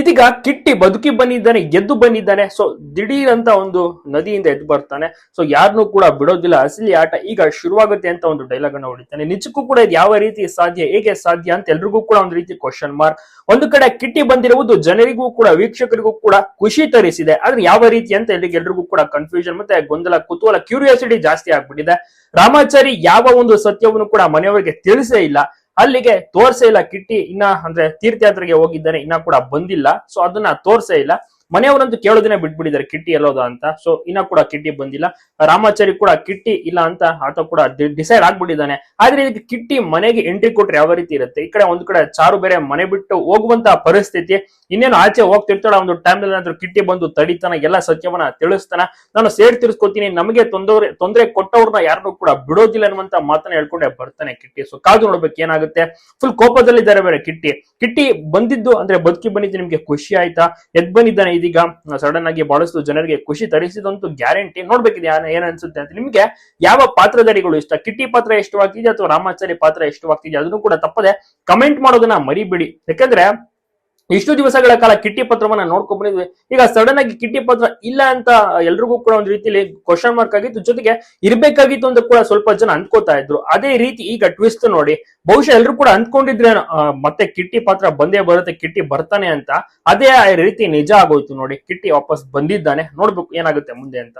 ಇದೀಗ ಕಿಟ್ಟಿ ಬದುಕಿ ಬಂದಿದ್ದಾನೆ, ಎದ್ದು ಬಂದಿದ್ದಾನೆ. ಸೊ ದಿಢೀರ್ ಅಂತ ಒಂದು ನದಿಯಿಂದ ಎದ್ದು ಬರ್ತಾನೆ. ಸೊ ಯಾರನ್ನೂ ಕೂಡ ಬಿಡೋದಿಲ್ಲ. ಅಸಲಿ ಆಟ ಈಗ ಶುರುವಾಗುತ್ತೆ ಅಂತ ಒಂದು ಡೈಲಾಗ್ ಅನ್ನು ಹೊಡಿತಾನೆ. ನಿಜಕ್ಕೂ ಕೂಡ ಇದು ಯಾವ ರೀತಿ ಸಾಧ್ಯ, ಹೇಗೆ ಸಾಧ್ಯ ಅಂತ ಎಲ್ರಿಗೂ ಕೂಡ ಒಂದು ರೀತಿ ಕ್ವಶನ್ ಮಾರ್ಕ್ ಒಂದು ಕಡೆ ಕಿಟ್ಟಿ ಬಂದಿರುವುದು ಜನರಿಗೂ ಕೂಡ, ವೀಕ್ಷಕರಿಗೂ ಕೂಡ ಖುಷಿ ತರಿಸಿದೆ. ಆದ್ರೆ ಯಾವ ರೀತಿ ಅಂತ ಎಲ್ಲಿಗೆ ಎಲ್ರಿಗೂ ಕೂಡ ಕನ್ಫ್ಯೂಷನ್ ಮತ್ತೆ ಗೊಂದಲ, ಕುತೂಹಲ ಕ್ಯೂರಿಯಾಸಿಟಿ ಜಾಸ್ತಿ ಆಗ್ಬಿಟ್ಟಿದೆ. ರಾಮಾಚಾರಿ ಯಾವ ಒಂದು ಸತ್ಯವನ್ನು ಕೂಡ ಮನೆಯವರಿಗೆ ತಿಳಿಸೇ ಇಲ್ಲ. ಅಲ್ಲಿಗೆ ತೋರ್ಸೇ ಇಲ್ಲ ಕಿಟ್ಟಿ. ಇನ್ನ ಅಂದ್ರೆ ತೀರ್ಥಯಾತ್ರೆಗೆ ಹೋಗಿದ್ದಾರೆ ಇನ್ನ ಕೂಡ ಬಂದಿಲ್ಲ. ಸೊ ಅದನ್ನ ತೋರ್ಸೇ ಇಲ್ಲ. ಮನೆಯವರಂತೂ ಕೇಳೋದನ್ನ ಬಿಟ್ಬಿಟ್ಟಿದ್ದಾರೆ, ಕಿಟ್ಟಿ ಎಲ್ಲೋದ ಅಂತ. ಸೊ ಇನ್ನ ಕೂಡ ಕಿಟ್ಟಿ ಬಂದಿಲ್ಲ. ರಾಮಾಚಾರಿ ಕೂಡ ಕಿಟ್ಟಿ ಇಲ್ಲ ಅಂತ ಆತ ಕೂಡ ಡಿಸೈಡ್ ಆಗ್ಬಿಟ್ಟಿದ್ದಾನೆ. ಆದ್ರೆ ಇದಕ್ಕೆ ಕಿಟ್ಟಿ ಮನೆಗೆ ಎಂಟ್ರಿ ಕೊಟ್ರೆ ಯಾವ ರೀತಿ ಇರುತ್ತೆ? ಈ ಕಡೆ ಒಂದ್ ಕಡೆ ಚಾರು ಬೇರೆ ಮನೆ ಬಿಟ್ಟು ಹೋಗುವಂತ ಪರಿಸ್ಥಿತಿ. ಇನ್ನೇನು ಆಚೆ ಹೋಗ್ತಿರ್ತಾಳ, ಒಂದು ಟೈಮ್ ಏನಾದ್ರು ಕಿಟ್ಟಿ ಬಂದು ತಡಿತಾನ, ಎಲ್ಲ ಸತ್ಯವನ್ನ ತಿಳಿಸ್ತಾನ. ನಾನು ಸೇರ್ ತಿರ್ಸ್ಕೊತೀನಿ, ನಮಗೆ ತೊಂದರೆ ತೊಂದರೆ ಕೊಟ್ಟವ್ರನ್ನ ಯಾರನ್ನೂ ಕೂಡ ಬಿಡೋದಿಲ್ಲ ಅನ್ನುವಂತ ಮಾತನ್ನ ಹೇಳ್ಕೊಂಡೆ ಬರ್ತಾನೆ ಕಿಟ್ಟಿ. ಸೊ ಕಾದು ನೋಡ್ಬೇಕು ಏನಾಗುತ್ತೆ. ಫುಲ್ ಕೋಪದಲ್ಲಿದ್ದಾರೆ ಬೇರೆ ಕಿಟ್ಟಿ. ಕಿಟ್ಟಿ ಬಂದಿದ್ದು ಅಂದ್ರೆ ಬದುಕಿ ಬಂದಿದ್ದು ನಿಮ್ಗೆ ಖುಷಿ ಆಯ್ತಾ? ಎದ್ ಬಂದಿದ್ದಾನೆ ಇದೀಗ ಸಡನ್ ಆಗಿ ಬಹಳಷ್ಟು ಜನರಿಗೆ ಖುಷಿ ತರಿಸಿದಂತೂ ಗ್ಯಾರಂಟಿ ನೋಡ್ಬೇಕಿದೆ ಏನ ಅನ್ಸುತ್ತೆ ಅಂತ. ನಿಮ್ಗೆ ಯಾವ ಪಾತ್ರಧಾರಿಗಳು ಇಷ್ಟ? ಕಿಟ್ಟಿ ಪಾತ್ರ ಇಷ್ಟವಾಗ್ತಿದೆ ಅಥವಾ ರಾಮಾಚಾರಿ ಪಾತ್ರ ಇಷ್ಟವಾಗ್ತಿದೆ ಅದನ್ನು ಕೂಡ ತಪ್ಪದೆ ಕಮೆಂಟ್ ಮಾಡೋದನ್ನ ಮರಿಬೇಡಿ. ಯಾಕಂದ್ರೆ ಇಷ್ಟು ದಿವಸಗಳ ಕಾಲ ಕಿಟ್ಟಿ ಪತ್ರವನ್ನ ನೋಡ್ಕೊಂಡ್ ಬಂದಿದ್ವಿ. ಈಗ ಸಡನ್ ಆಗಿ ಕಿಟ್ಟಿ ಪತ್ರ ಇಲ್ಲ ಅಂತ ಎಲ್ರಿಗೂ ಕೂಡ ಒಂದು ರೀತಿಯಲ್ಲಿ ಕ್ವಶನ್ ಮಾರ್ಕ್ ಆಗಿತ್ತು. ಜೊತೆಗೆ ಇರ್ಬೇಕಾಗಿತ್ತು ಅಂತ ಕೂಡ ಸ್ವಲ್ಪ ಜನ ಅಂದ್ಕೋತಾ ಇದ್ರು. ಅದೇ ರೀತಿ ಈಗ ಟ್ವಿಸ್ಟ್ ನೋಡಿ, ಬಹುಶಃ ಎಲ್ರು ಕೂಡ ಅಂದ್ಕೊಂಡಿದ್ರೆ ಮತ್ತೆ ಕಿಟ್ಟಿ ಪಾತ್ರ ಬಂದೇ ಬರುತ್ತೆ, ಕಿಟ್ಟಿ ಬರ್ತಾನೆ ಅಂತ. ಅದೇ ರೀತಿ ನಿಜ ಆಗೋಯ್ತು ನೋಡಿ. ಕಿಟ್ಟಿ ವಾಪಸ್ ಬಂದಿದ್ದಾನೆ. ನೋಡ್ಬೇಕು ಏನಾಗುತ್ತೆ ಮುಂದೆ ಅಂತ.